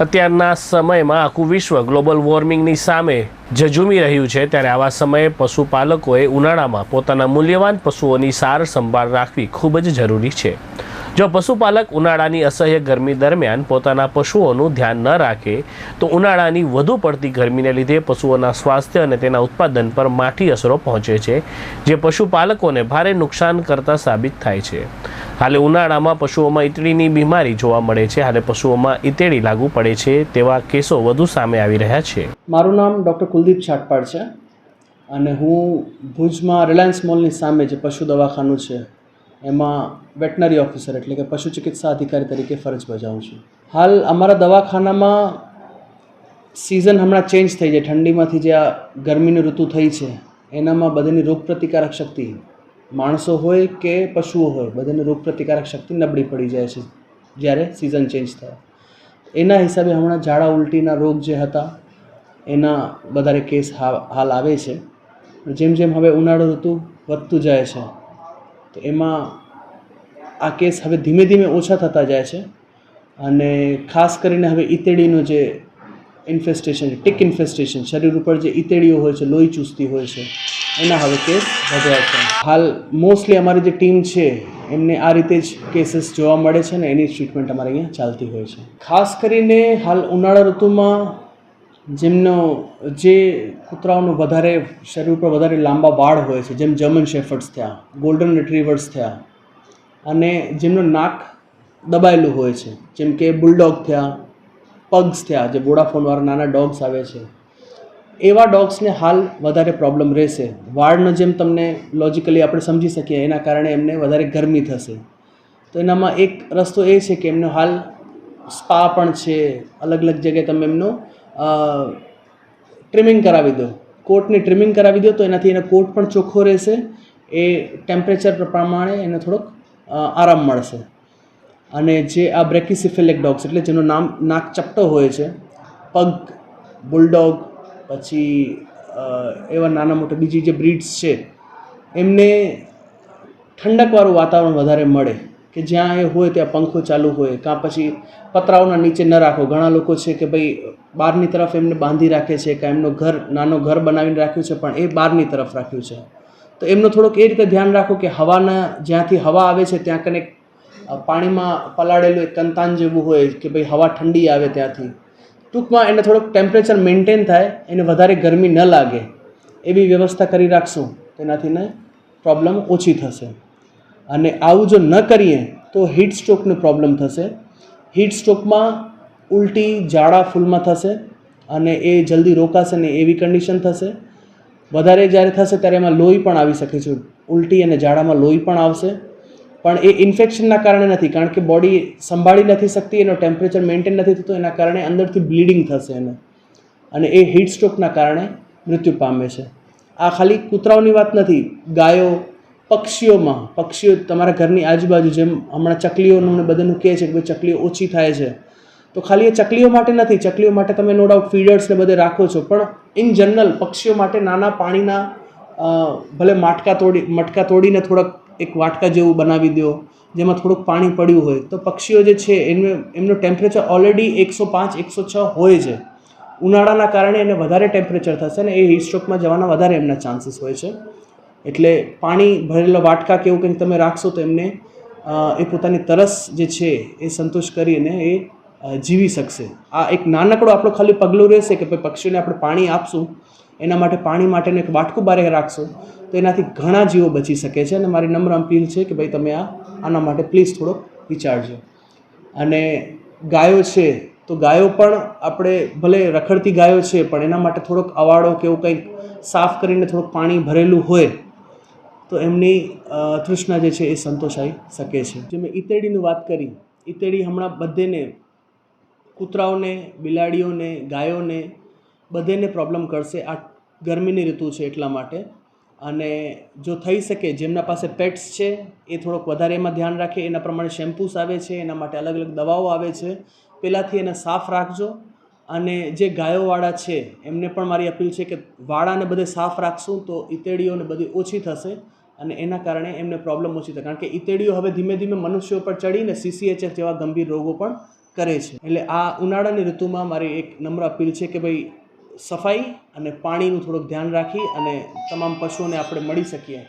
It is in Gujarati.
અત્યારના સમયમાં આખું વિશ્વ ગ્લોબલ વોર્મિંગની સામે ઝઝૂમી રહ્યું છે ત્યારે આવા સમયે પશુપાલકોએ ઉનાળામાં પોતાના મૂલ્યવાન પશુઓની સાર સંભાળ રાખવી ખૂબ જ જરૂરી છે. જો પશુપાલક ઉનાળાની અસહ્ય ગરમી દરમિયાન પોતાના પશુઓનું ધ્યાન ન રાખે, તો ઉનાળાની વધુ પડતી ગરમીને લીધે પશુઓના સ્વાસ્થ્ય અને તેના ઉત્પાદન પર માઠી અસરો પહોંચે છે, જે પશુપાલકોને ભારે નુકસાન કરતા સાબિત થાય છે. હાલે ઉનાળામાં પશુઓમાં ઈતળીની બીમારી જોવા મળે છે, હાલે પશુઓમાં ઈતેડી લાગુ પડે છે તેવા કેસો વધુ સામે આવી રહ્યા છે. મારું નામ ડૉક્ટર કુલદીપ છાટપાડ છે અને હું ભુજમાં રિલાયન્સ મોલની સામે જે પશુ દવાખાનું છે એમાં વેટનરી ઓફિસર એટલે કે પશુ ચિકિત્સા અધિકારી તરીકે ફરજ બજાવું છું. હાલ અમારા દવાખાનામાં સિઝન હમણાં ચેન્જ થઈ છે ઠંડીમાંથી જે આ ગરમીની ઋતુ થઈ છે, એનામાં બધાની રોગપ્રતિકારક શક્તિ માણસો હોય કે પશુઓ હોય, બધાની રોગપ્રતિકારક શક્તિ નબળી પડી જાય છે જ્યારે સિઝન ચેન્જ થાય. એના હિસાબે હમણાં ઝાડા ઉલટીના રોગ જે હતા, એના વધારે કેસ હાલ આવે છે. જેમ જેમ હવે ઉનાળો ઋતુ વધતું જાય છે તો એમાં આ કેસ હવે ધીમે ધીમે ઓછા થતા જાય છે અને ખાસ કરીને હવે ઈતેડીનું જે ઇન્ફેસ્ટેશન ટીક ઇન્ફેસ્ટેશન શરીર ઉપર જે ઈતેડીઓ હોય છે, લોહી ચૂસતી હોય છે, એના હવે કેસ વધ્યા છે. હાલ મોસ્ટલી અમારી જે ટીમ છે, એમને આ રીતે જ કેસીસ જોવા મળે છે ને એની ટ્રીટમેન્ટ અમારે અહીંયા ચાલતી હોય છે. ખાસ કરીને હાલ ઉનાળા ઋતુમાં જેમનો જે કૂતરાઓનું વધારે શરીર ઉપર વધારે લાંબા વાળ હોય છે, જેમ જર્મન શેફર્ડ્સ થયા ગોલ્ડન રિટ્રીવર્સ થયા અને જેમનું નાક દબાયેલું હોય છે, જેમ કે બુલડોગ થયા પગ્સ થયા, જે વોડાફોનવાળા નાના ડોગ્સ આવે છે, એવા ડોગ્સને હાલ વધારે પ્રોબ્લેમ રહેશે. વાળનો જેમ તમને લોજિકલી આપણે સમજી શકીએ, એના કારણે એમને વધારે ગરમી થશે. તો એનામાં એક રસ્તો એ છે કે એમનો હાલ સ્પા પણ છે અલગ અલગ જગ્યાએ તમે એમનું ટ્રિમિંગ કરાવી દો. કોટની ટ્રિમિંગ કરાવી દો તો એનાથી એનો કોટ પણ ચોખ્ખો રહેશે. એ ટેમ્પરેચર પ્રમાણે એને થોડોક આરામ મળશે. અને જે આ બ્રેકિસિફિલિક ડોગ્સ એટલે જેનું નામ નાક ચપટો હોય છે, પગ બુલડોગ પછી એવા નાના મોટા બીજી જે બ્રીડ્સ છે, એમને ઠંડકવાળું વાતાવરણ વધારે મળે. કે જ્યાં એ હોય ત્યાં પંખો ચાલુ હોય, કાં પછી પતરાઓના નીચે ન રાખો. ઘણા લોકો છે કે ભાઈ બહારની તરફ એમને બાંધી રાખે છે, કે એમનો ઘર, નાનો ઘર બનાવીને રાખ્યું છે, પણ એ બહારની તરફ રાખ્યું છે. તો એમનું થોડુંક એ રીતે ધ્યાન રાખો કે હવાના, જ્યાંથી હવા આવે છે, ત્યાં કને પાણીમાં પલાળેલું એક કંતાન જેવું હોય કે ભાઈ હવા ઠંડી આવે ત્યાંથી. ટૂંકમાં એને થોડુંક ટેમ્પરેચર મેન્ટેન થાય, એને વધારે ગરમી ન લાગે. એવી વ્યવસ્થા કરી રાખશું તેનાથી ને પ્રોબ્લેમ ઓછી થશે. અને આવું જો ન કરીએ, તો હીટ સ્ટ્રોકનો પ્રોબ્લેમ થશે. હીટ સ્ટ્રોકમાં ઉલટી ઝાડા ફૂલમાં થશે અને એ જલ્દી રોકાશે ને એવી કન્ડિશન થશે. વધારે જ્યારે થશે ત્યારે એમાં લોહી પણ આવી શકે છે. ઉલટી અને ઝાડામાં લોહી પણ આવશે. પણ એ ઇન્ફેક્શનના કારણે નથી, કારણ કે બોડી સંભાળી નથી શકતી એનો ટેમ્પરેચર મેન્ટેન નથી થતું, એના કારણે અંદરથી બ્લીડિંગ થશે એને. અને એ હીટ સ્ટ્રોકના કારણે મૃત્યુ પામે છે. આ ખાલી કૂતરાઓની વાત નથી, ગાયો પક્ષીઓમાં, પક્ષીઓ તમારા ઘરની આજુબાજુ જેમ હમણાં ચકલીઓનું મને બધાનું કહે છે કે ભાઈ ચકલીઓ ઓછી થાય છે. તો ખાલી એ ચકલીઓ માટે નથી, ચકલીઓ માટે તમે નો ડાઉટ ફીડર્સ ને બધે રાખો છો. પણ ઇન જનરલ પક્ષીઓ માટે નાના પાણીના ભલે માટકા તોડી, મટકા તોડીને થોડાક એક વાટકા જેવું બનાવી દો, જેમાં થોડુંક પાણી પડ્યું હોય. તો પક્ષીઓ જે છે એનું એમનું ટેમ્પરેચર ઓલરેડી એકસો પાંચ, એકસો છ હોય છે. ઉનાળાના કારણે એને વધારે ટેમ્પરેચર થશે ને એ હીટ સ્ટ્રોકમાં જવાના વધારે એમના ચાન્સીસ હોય છે. એટલે પાણી ભરેલો વાટકા કે એવું કંઈક તમે રાખશો તો એમને એ પોતાની તરસ જે છે એ સંતોષ કરીને એ જીવી શકશે. આ એક નાનકડો આપણો ખાલી પગલું રહેશે કે ભાઈ પક્ષીઓને આપણે પાણી આપશું, એના માટે પાણી માટેનું એક વાટકું બારે રાખશો, તો એનાથી ઘણા જીવો બચી શકે છે. અને મારી નમ્ર અપીલ છે કે ભાઈ તમે આ, આના માટે પ્લીઝ થોડોક વિચારજો. અને ગાયો છે, તો ગાયો પણ આપણે ભલે રખડતી ગાયો છે, પણ એના માટે થોડોક અવાડો કે એવું કંઈક સાફ કરીને થોડુંક પાણી ભરેલું હોય તો એમની તૃષ્ણા જે છે એ સંતોષાઈ શકે છે. જે મેં ઈતેડીની વાત કરી ઈતેડી હમણાં બધેને કૂતરાઓને, બિલાડીઓને, ગાયોને બધેને પ્રોબ્લેમ કરશે. આ ગરમીની ઋતુ છે એટલા માટે. અને જો થઈ શકે, જેમના પાસે પેટ્સ છે, એ થોડોક વધારે એમાં ધ્યાન રાખે. એના પ્રમાણે શેમ્પૂસ આવે છે, એના માટે અલગ અલગ દવાઓ આવે છે. પહેલાંથી એને સાફ રાખજો. અને જે ગાયોવાળા છે, એમને પણ મારી અપીલ છે કે વાળાને બધે સાફ રાખશું તો ઈતેડીઓને બધી ઓછી થશે. અને એના કારણે એમને પ્રોબ્લેમ ઓછી થાય. કારણ કે ઇતેડીઓ હવે ધીમે ધીમે મનુષ્યો પર ચડીને સીસીએચએફ જેવા ગંભીર રોગો પણ કરે છે. એટલે આ ઉનાળાની ઋતુમાં મારી એક નમ્ર અપીલ છે કે ભાઈ, સફાઈ અને પાણીનું થોડુંક ધ્યાન રાખી અને તમામ પશુઓને આપણે મળી શકીએ.